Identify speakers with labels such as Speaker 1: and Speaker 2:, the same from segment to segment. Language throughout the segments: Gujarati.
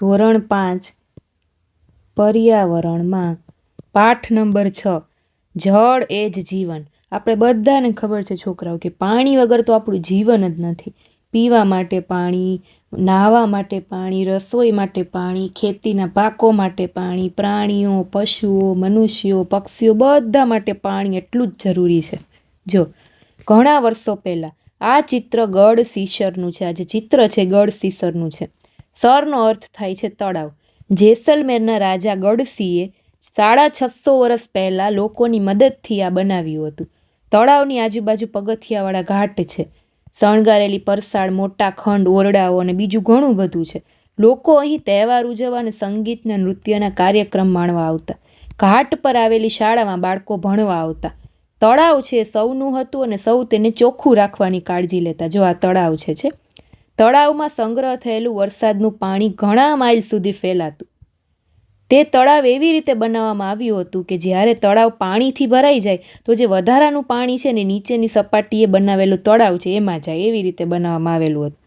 Speaker 1: ધોરણ પાંચ, પર્યાવરણમાં, પાઠ નંબર છ, જળ એ જ જીવન. આપણે બધાને ખબર છે છોકરાઓ કે પાણી વગર તો આપણું જીવન જ નથી. પીવા માટે પાણી, નાહવા માટે પાણી, રસોઈ માટે પાણી, ખેતીના પાકો માટે પાણી, પ્રાણીઓ, પશુઓ, મનુષ્યો, પક્ષીઓ બધા માટે પાણી એટલું જ જરૂરી છે. જો, ઘણા વર્ષો પહેલાં આ ચિત્ર ગઢ સીસરનું છે. આ જે ચિત્ર છે ગઢ સીસરનું છે. સરનો અર્થ થાય છે તળાવ. જેસલમેરના રાજા ગઢસિંહે સાડા છસો વર્ષ પહેલાં લોકોની મદદથી આ બનાવ્યું હતું. તળાવની આજુબાજુ પગથિયાવાળા ઘાટ છે. શણગારેલી પરસાળ, મોટા ખંડ, ઓરડાઓ અને બીજું ઘણું બધું છે. લોકો અહીં તહેવાર ઉજવવા અને સંગીતના નૃત્યના કાર્યક્રમ માણવા આવતા. ઘાટ પર આવેલી શાળામાં બાળકો ભણવા આવતા. તળાવ છે, સૌનું હતું અને સૌ તેને ચોખ્ખું રાખવાની કાળજી લેતા. જો આ તળાવ છે છે. તળાવમાં સંગ્રહ થયેલું વરસાદનું પાણી ઘણા માઇલ સુધી ફેલાતું. તે તળાવ એવી રીતે બનાવવામાં આવ્યું હતું કે જ્યારે તળાવ પાણીથી ભરાઈ જાય, તો જે વધારાનું પાણી છે ને નીચેની સપાટીએ બનાવેલું તળાવ છે, એમાં જાય, એવી રીતે બનાવવામાં આવેલું હતું.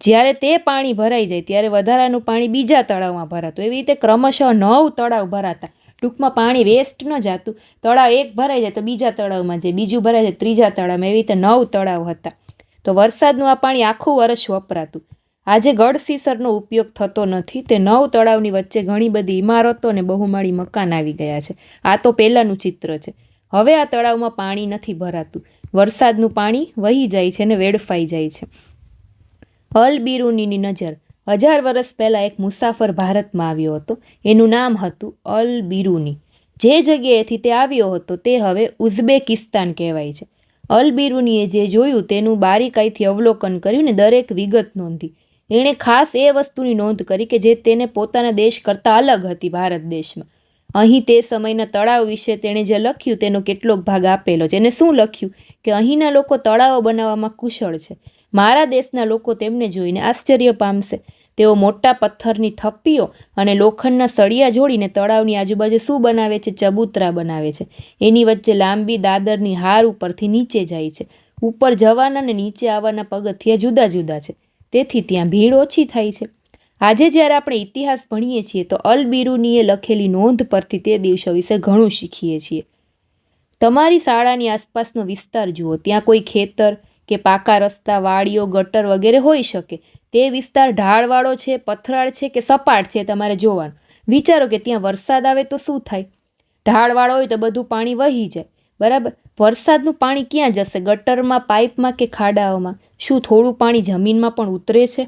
Speaker 1: જ્યારે તે પાણી ભરાઈ જાય, ત્યારે વધારાનું પાણી બીજા તળાવમાં ભરાતું. એવી રીતે ક્રમશઃ નવ તળાવ ભરાતા. ટૂંકમાં પાણી વેસ્ટ ન જતું. તળાવ એક ભરાઈ જાય, તો બીજા તળાવમાં જાય, બીજું ભરાઈ જાય, ત્રીજા તળાવમાં. એવી રીતે નવ તળાવ હતા. તો વરસાદનું આ પાણી આખું વર્ષ વપરાતું. આજે ગઢસીસરનો ઉપયોગ થતો નથી, તે નવ તળાવની વચ્ચે ઘણી બધી ઇમારતો અને બહુમાળી મકાન આવી ગયા છે. આ તો પહેલાંનું ચિત્ર છે. હવે આ તળાવમાં પાણી નથી ભરાતું. વરસાદનું પાણી વહી જાય છે અને વેડફાઈ જાય છે. અલ બિરુનીની નજર. હજાર વર્ષ પહેલાં એક મુસાફર ભારતમાં આવ્યો હતો. એનું નામ હતું અલ બિરુની. જે જગ્યાએથી તે આવ્યો હતો તે હવે ઉઝબેકિસ્તાન કહેવાય છે. અલ બિરુનીએ જે જોયું તેનું બારીકાઈથી અવલોકન કર્યું ને દરેક વિગત નોંધી. એણે ખાસ એ વસ્તુની નોંધ કરી કે જે તેને પોતાના દેશ કરતાં અલગ હતી ભારત દેશમાં. અહીં તે સમયના તળાવ વિશે તેણે જે લખ્યું તેનો કેટલોક ભાગ આપેલો છે. એને શું લખ્યું? કે અહીંના લોકો તળાવો બનાવવામાં કુશળ છે. મારા દેશના લોકો તેમને જોઈને આશ્ચર્ય પામશે. તેઓ મોટા પથ્થરની થપ્પીઓ અને લોખંડના સળિયા જોડીને તળાવની આજુબાજુ શું બનાવે છે? ચબૂતરા બનાવે છે. એની વચ્ચે લાંબી દાદરની હાર ઉપરથી નીચે જાય છે. ઉપર જવાના અને નીચે આવવાના પગથિયા જુદા જુદા છે. તેથી ત્યાં ભીડ ઓછી થાય છે. આજે જ્યારે આપણે ઇતિહાસ ભણીએ છીએ, તો અલ બિરુનીએ લખેલી નોંધ પરથી તે દિવસો વિશે ઘણું શીખીએ છીએ. તમારી શાળાની આસપાસનો વિસ્તાર જુઓ. ત્યાં કોઈ ખેતર કે પાકા રસ્તા, વાડીઓ, ગટર વગેરે હોઈ શકે. તે વિસ્તાર ઢાળવાળો છે, પથરાળ છે કે સપાટ છે તમારે જોવાનું. વિચારો કે ત્યાં વરસાદ આવે તો શું થાય? ઢાળવાળો હોય તો બધું પાણી વહી જાય. બરાબર? વરસાદનું પાણી ક્યાં જશે? ગટરમાં, પાઇપમાં કે ખાડાઓમાં? શું થોડું પાણી જમીનમાં પણ ઉતરે છે?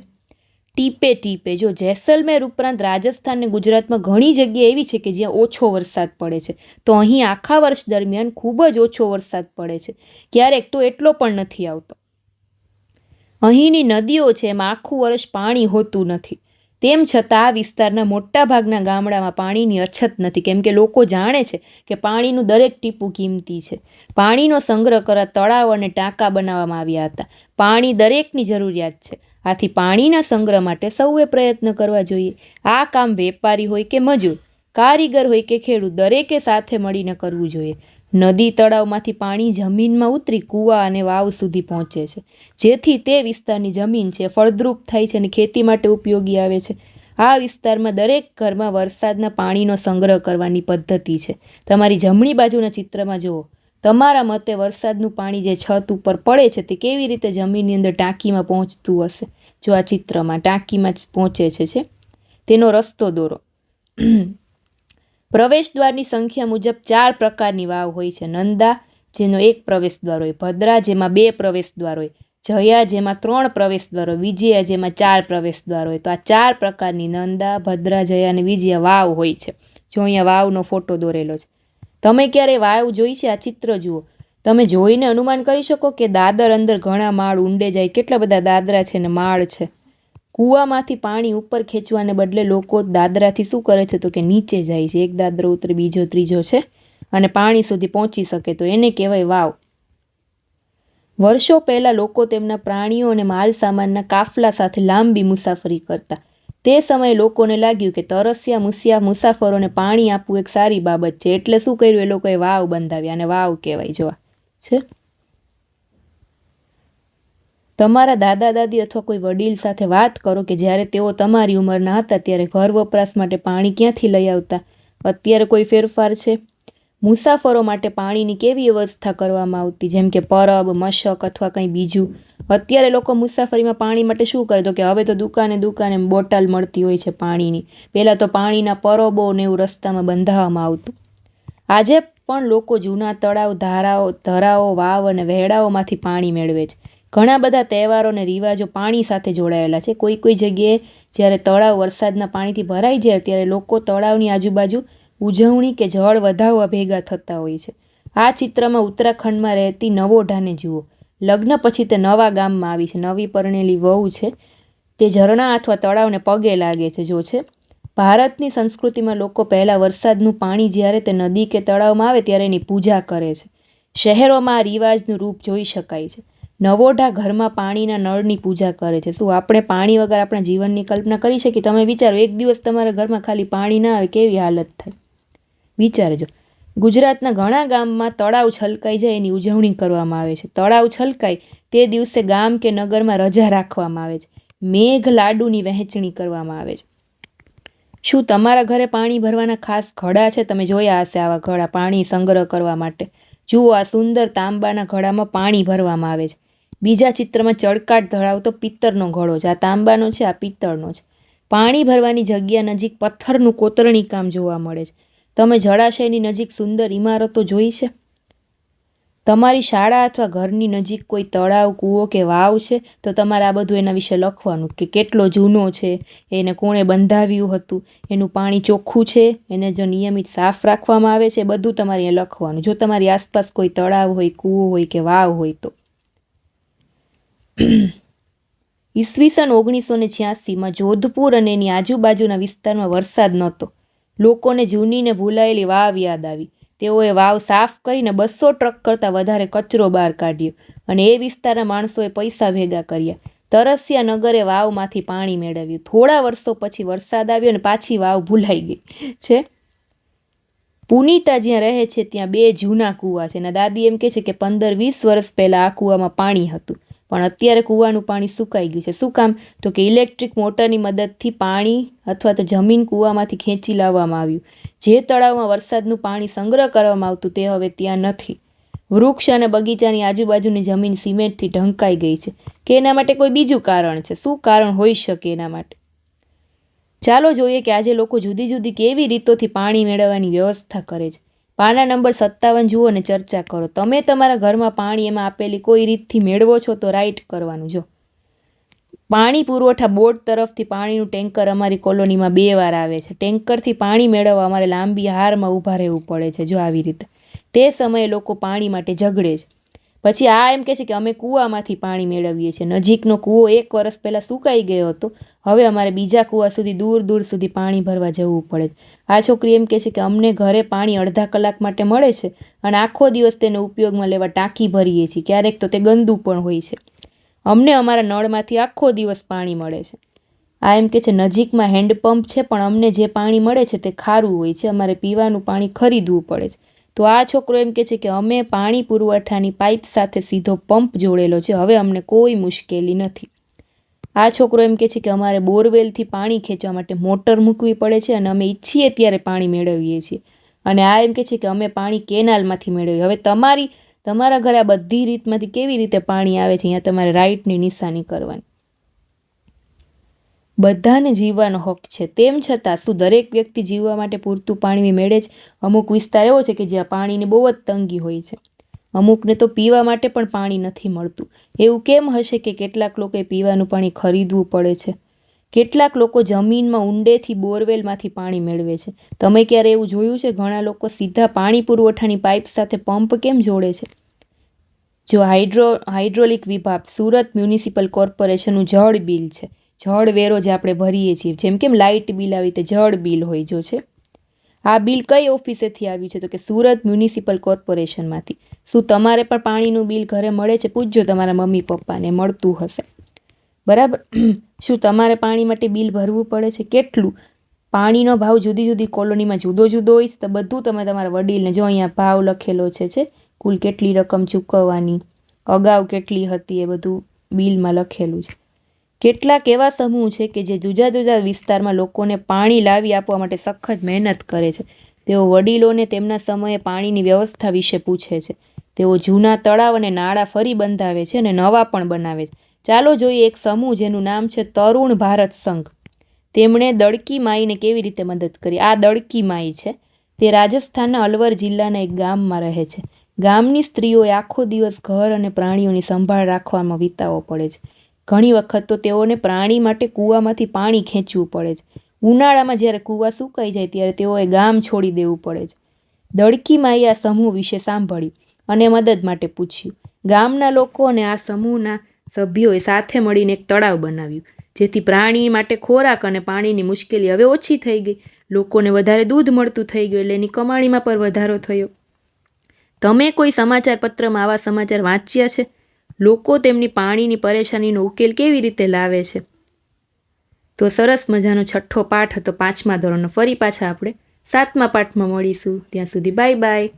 Speaker 1: ટીપે ટીપે. જો જેસલમેર ઉપરાંત રાજસ્થાન અને ગુજરાતમાં ઘણી જગ્યા એવી છે કે જ્યાં ઓછો વરસાદ પડે છે, તો અહીં આખા વર્ષ દરમિયાન ખૂબ જ ઓછો વરસાદ પડે છે. ક્યારેક તો એટલો પણ નથી આવતો. અહીંની નદીઓ છે એમાં આખું વર્ષ પાણી હોતું નથી. તેમ છતાં આ વિસ્તારના મોટાભાગના ગામડામાં પાણીની અછત નથી. કેમ કે લોકો જાણે છે કે પાણીનું દરેક ટીપું કિંમતી છે. પાણીનો સંગ્રહ કરવા તળાવ અને ટાંકા બનાવવામાં આવ્યા હતા. પાણી દરેકની જરૂરિયાત છે. આથી પાણીના સંગ્રહ માટે સૌએ પ્રયત્ન કરવા જોઈએ. આ કામ વેપારી હોય કે મજૂર, કારીગર હોય કે ખેડૂત, દરેકે સાથે મળીને કરવું જોઈએ. નદી તળાવમાંથી પાણી જમીનમાં ઉતરી કૂવા અને વાવ સુધી પહોંચે છે. જેથી તે વિસ્તારની જમીન છે, ફળદ્રુપ થાય છે અને ખેતી માટે ઉપયોગી આવે છે. આ વિસ્તારમાં દરેક ઘરમાં વરસાદના પાણીનો સંગ્રહ કરવાની પદ્ધતિ છે. તમારી જમણી બાજુના ચિત્રમાં જુઓ. તમારા મતે વરસાદનું પાણી જે છત ઉપર પડે છે તે કેવી રીતે જમીનની અંદર ટાંકીમાં પહોંચતું હશે? જો આ ચિત્રમાં ટાંકીમાં જ પહોંચે છે તેનો રસ્તો દોરો. પ્રવેશ દ્વારની સંખ્યા મુજબ ચાર પ્રકારની વાવ હોય છે. નંદા, જેનો એક પ્રવેશ દ્વાર હોય ભદ્રા, જેમાં બે પ્રવેશ દ્વાર હોય જયા, જેમાં ત્રણ પ્રવેશ દ્વાર હોય વિજયા, જેમાં ચાર પ્રવેશ દ્વાર હોય. તો આ ચાર પ્રકારની નંદા, ભદ્રા, જયા અને વિજયા વાવ હોય છે. જો અહીંયા વાવનો ફોટો દોરેલો છે. તમે ક્યારે વાવ જોઈ છે? આ ચિત્ર જુઓ. તમે જોઈને અનુમાન કરી શકો કે દાદર અંદર ઘણા માળ ઊંડે જાય. કેટલા બધા દાદરા છે ને માળ છે. કૂવામાંથી પાણી ઉપર ખેંચવાને બદલે લોકો દાદરાથી શું કરે છે તો કે નીચે જાય છે. એક દાદરો ઉતરે, બીજો, ત્રીજો છે અને પાણી સુધી પહોંચી શકે. તો એને કહેવાય વાવ. વર્ષો પહેલાં લોકો તેમના પ્રાણીઓ અને માલ સામાનના કાફલા સાથે લાંબી મુસાફરી કરતા. તે સમયે લોકોને લાગ્યું કે તરસ્યા, મુસિયા, મુસાફરોને પાણી આપવું એક સારી બાબત છે. એટલે શું કર્યું? એ લોકોએ વાવ બંધાવ્યા અને વાવ કહેવાય જોવા. છે? તમારા દાદા દાદી અથવા કોઈ વડીલ સાથે વાત કરો કે જ્યારે તેઓ તમારી ઉંમરના હતા ત્યારે ઘર વપરાશ માટે પાણી ક્યાંથી લઈ આવતા? અત્યારે કોઈ ફેરફાર છે? મુસાફરો માટે પાણીની કેવી વ્યવસ્થા કરવામાં આવતી? જેમ કે પરબ, મશક અથવા કંઈ બીજું? અત્યારે લોકો મુસાફરીમાં પાણી માટે શું કરે? તો કે હવે તો દુકાને દુકાને બોટલ મળતી હોય છે પાણીની. પહેલાં તો પાણીના પરબો ને એવું રસ્તામાં બંધાવવામાં આવતું. આજે પણ લોકો જૂના તળાવ, ધારાઓ, ધરાઓ, વાવ અને વહેડાઓમાંથી પાણી મેળવે છે. ઘણા બધા તહેવારો અને રિવાજો પાણી સાથે જોડાયેલા છે. કોઈ કોઈ જગ્યાએ જ્યારે તળાવ વરસાદના પાણીથી ભરાઈ જાય ત્યારે લોકો તળાવની આજુબાજુ ઉજવણી કે જળ વધાવવા ભેગા થતા હોય છે. આ ચિત્રમાં ઉત્તરાખંડમાં રહેતી નવોઢાને જુઓ. લગ્ન પછી તે નવા ગામમાં આવી છે. નવી પરણેલી વહુ છે તે ઝરણા અથવા તળાવને પગે લાગે છે, જો છે. ભારતની સંસ્કૃતિમાં લોકો પહેલાં વરસાદનું પાણી જ્યારે તે નદી કે તળાવમાં આવે ત્યારે એની પૂજા કરે છે. શહેરોમાં આ રિવાજનું રૂપ જોઈ શકાય છે. નવોઢા ઘરમાં પાણીના નળની પૂજા કરે છે. શું આપણે પાણી વગર આપણા જીવનની કલ્પના કરી શકીએ? તમે વિચારો, એક દિવસ તમારા ઘરમાં ખાલી પાણી ના આવે, કેવી હાલત થાય? વિચારજો. ગુજરાતના ઘણા ગામમાં તળાવ છલકાઈ જાય, એની ઉજવણી કરવામાં આવે છે. તળાવ છલકાય, તે દિવસે ગામ કે નગરમાં રજા રાખવામાં આવે છે. મેઘ લાડુની વહેંચણી કરવામાં આવે છે. શું તમારા ઘરે પાણી ભરવાના ખાસ ઘડા છે? તમે જોયા હશે આવા ઘડા પાણી સંગ્રહ કરવા માટે. જુઓ આ સુંદર તાંબાના ઘડામાં પાણી ભરવામાં આવે છે. બીજા ચિત્રમાં ચળકાટ ધરાવતો પિત્તરનો ઘડો છે. આ તાંબાનો છે, આ પિત્તળનો છે. પાણી ભરવાની જગ્યા નજીક પથ્થરનું કોતરણી કામ જોવા મળે છે. તમે જળાશયની નજીક સુંદર ઇમારતો જોઈ છે? તમારી શાળા અથવા ઘરની નજીક કોઈ તળાવ, કૂવો કે વાવ છે? તો તમારે આ બધું એના વિશે લખવાનું કે કેટલો જૂનો છે? એને કોણે બંધાવ્યું હતું? એનું પાણી ચોખ્ખું છે? એને જો નિયમિત સાફ રાખવામાં આવે છે? બધું તમારે લખવાનું. જો તમારી આસપાસ કોઈ તળાવ હોય, કૂવો હોય કે વાવ હોય તો. ઈસવીસન ઓગણીસો ને છ્યાસીમાં જોધપુર અને એની આજુબાજુના વિસ્તારમાં વરસાદ નહોતો. લોકોને જૂની ને ભૂલાયેલી વાવ યાદ આવી. તેઓએ વાવ સાફ કરીને બસો ટ્રક કરતાં વધારે કચરો બહાર કાઢ્યો અને એ વિસ્તારના માણસોએ પૈસા ભેગા કર્યા. તરસિયા નગરે વાવમાંથી પાણી મેળવ્યું. થોડા વર્ષો પછી વરસાદ આવ્યો અને પાછી વાવ ભૂલાઈ ગઈ. છે? પુનિતા જ્યાં રહે છે ત્યાં બે જૂના કૂવા છે અને દાદી એમ કહે છે કે પંદર વીસ વર્ષ પહેલાં આ કૂવામાં પાણી હતું. પણ અત્યારે કૂવાનું પાણી સુકાઈ ગયું છે. શું કામ? તો કે ઇલેક્ટ્રિક મોટરની મદદથી પાણી અથવા તો જમીન કૂવામાંથી ખેંચી લાવવામાં આવ્યું. જે તળાવમાં વરસાદનું પાણી સંગ્રહ કરવામાં આવતું તે હવે ત્યાં નથી. વૃક્ષ અને બગીચાની આજુબાજુની જમીન સિમેન્ટથી ઢંકાઈ ગઈ છે. કે એના માટે કોઈ બીજું કારણ છે? શું કારણ હોઈ શકે એના માટે? ચાલો જોઈએ કે આજે લોકો જુદી જુદી કેવી રીતોથી પાણી મેળવવાની વ્યવસ્થા કરે છે. પાના નંબર સત્તાવન જુઓ અને ચર્ચા કરો. તમે તમારા ઘરમાં પાણી એમાં આપેલી કોઈ રીતથી મેળવો છો તો રાઈટ કરવાનું જો. પાણી પુરવઠા બોર્ડ તરફથી પાણીનું ટેન્કર અમારી કોલોનીમાં બે વાર આવે છે. ટેન્કરથી પાણી મેળવવા અમારે લાંબી હારમાં ઊભા રહેવું પડે છે જો આવી રીતે. તે સમયે લોકો પાણી માટે ઝઘડે છે. પછી આ એમ કહે છે કે અમે કૂવામાંથી પાણી મેળવીએ છીએ. નજીકનો કૂવો એક વર્ષ પહેલાં સુકાઈ ગયો હતો. હવે અમારે બીજા કૂવા સુધી દૂર દૂર સુધી પાણી ભરવા જવું પડે આ છોકરી એમ કહે છે કે અમને ઘરે પાણી અડધા કલાક માટે મળે છે અને આખો દિવસ તેને ઉપયોગમાં લેવા ટાંકી ભરીએ છીએ. ક્યારેક તો તે ગંદુ પણ હોય છે. અમને અમારા નળમાંથી આખો દિવસ પાણી મળે છે. આ એમ કે છે, નજીકમાં હેન્ડપંપ છે, પણ અમને જે પાણી મળે છે તે ખારું હોય છે. અમારે પીવાનું પાણી ખરીદવું પડે છે. તો આ છોકરો એમ કે છે કે અમે પાણી પુરવઠાની પાઇપ સાથે સીધો પંપ જોડેલો છે. હવે અમને કોઈ મુશ્કેલી નથી. આ છોકરો એમ કે છે કે અમારે બોરવેલથી પાણી ખેંચવા માટે મોટર મૂકવી પડે છે અને અમે ઈચ્છીએ ત્યારે પાણી મેળવીએ છીએ. અને આ એમ કે છે કે અમે પાણી કેનાલમાંથી મેળવીએ. હવે તમારી, તમારા ઘરે આ બધી રીતમાંથી કેવી રીતે પાણી આવે છે? અહીંયા તમારે રાઈટની નિશાની કરવાની. બધાને જીવવાનો હક છે. તેમ છતાં શું દરેક વ્યક્તિ જીવવા માટે પૂરતું પાણી મેળે છે? અમુક વિસ્તાર એવો છે કે જ્યાં પાણીની બહુ જ તંગી હોય છે. અમુકને તો પીવા માટે પણ પાણી નથી મળતું. એવું કેમ હશે કે કેટલાક લોકોએ પીવાનું પાણી ખરીદવું પડે છે? કેટલાક લોકો જમીનમાં ઊંડેથી બોરવેલમાંથી પાણી મેળવે છે. તમે ક્યારે એવું જોયું છે? ઘણા લોકો સીધા પાણી પુરવઠાની પાઇપ સાથે પંપ કેમ જોડે છે? જો હાઇડ્રો, હાઇડ્રોલિક વિભાગ સુરત મ્યુનિસિપલ કોર્પોરેશનનું જળ બિલ છે. જળ વેરો જે આપણે ભરીએ છીએ, જેમ કેમ લાઇટ બિલ આવી રીતે જળ બિલ હોય જો છે. આ બિલ કઈ ઓફિસેથી આવ્યું છે? તો કે સુરત મ્યુનિસિપલ કોર્પોરેશનમાંથી. શું તમારે પણ પાણીનું બિલ ઘરે મળે છે? પૂછજો તમારા મમ્મી પપ્પાને, મળતું હશે. બરાબર? શું તમારે પાણી માટે બિલ ભરવું પડે છે? કેટલું? પાણીનો ભાવ જુદી જુદી કોલોનીમાં જુદો જુદો હોય છે, તો બધું તમે તમારા વડીલને જો અહીંયા ભાવ લખેલો છે છે. કુલ કેટલી રકમ ચૂકવવાની? અગાઉ કેટલી હતી એ બધું બિલમાં લખેલું છે. કેટલાક એવા સમૂહ છે કે જે જુદા જુદા વિસ્તારમાં લોકોને પાણી લાવી આપવા માટે સખત મહેનત કરે છે. તેઓ વડીલોને તેમના સમયે પાણીની વ્યવસ્થા વિશે પૂછે છે. તેઓ જૂના તળાવ અને નાળા ફરી બંધાવે છે અને નવા પણ બનાવે છે. ચાલો જોઈએ એક સમૂહ જેનું નામ છે તરુણ ભારત સંઘ. તેમણે દડકી માઈને કેવી રીતે મદદ કરી? આ દડકી માઈ છે. તે રાજસ્થાનના અલવર જિલ્લાના એક ગામમાં રહે છે. ગામની સ્ત્રીઓએ આખો દિવસ ઘર અને પ્રાણીઓની સંભાળ રાખવામાં વિતાવવો પડે છે. ઘણી વખત તો તેઓને પ્રાણી માટે કૂવામાંથી પાણી ખેંચવું પડે છે. ઉનાળામાં જ્યારે કૂવા સુકાઈ જાય ત્યારે તેઓએ ગામ છોડી દેવું પડે છે. દડકી માઈએ આ સમૂહ વિશે સાંભળ્યું અને મદદ માટે પૂછ્યું. ગામના લોકો અને આ સમૂહના સભ્યોએ સાથે મળીને એક તળાવ બનાવ્યું, જેથી પ્રાણી માટે ખોરાક અને પાણીની મુશ્કેલી હવે ઓછી થઈ ગઈ. લોકોને વધારે દૂધ મળતું થઈ ગયું એટલે એની કમાણીમાં પણ વધારો થયો. તમે કોઈ સમાચાર પત્રમાં આવા સમાચાર વાંચ્યા છે? લોકો તેમની પાણીની પરેશાનીનો ઉકેલ કેવી રીતે લાવે છે? તો સરસ મજાનો છઠ્ઠો પાઠ હતો પાંચમા ધોરણનો. ફરી પાછા આપણે સાતમા પાઠમાં મળીશું. ત્યાં સુધી બાય બાય.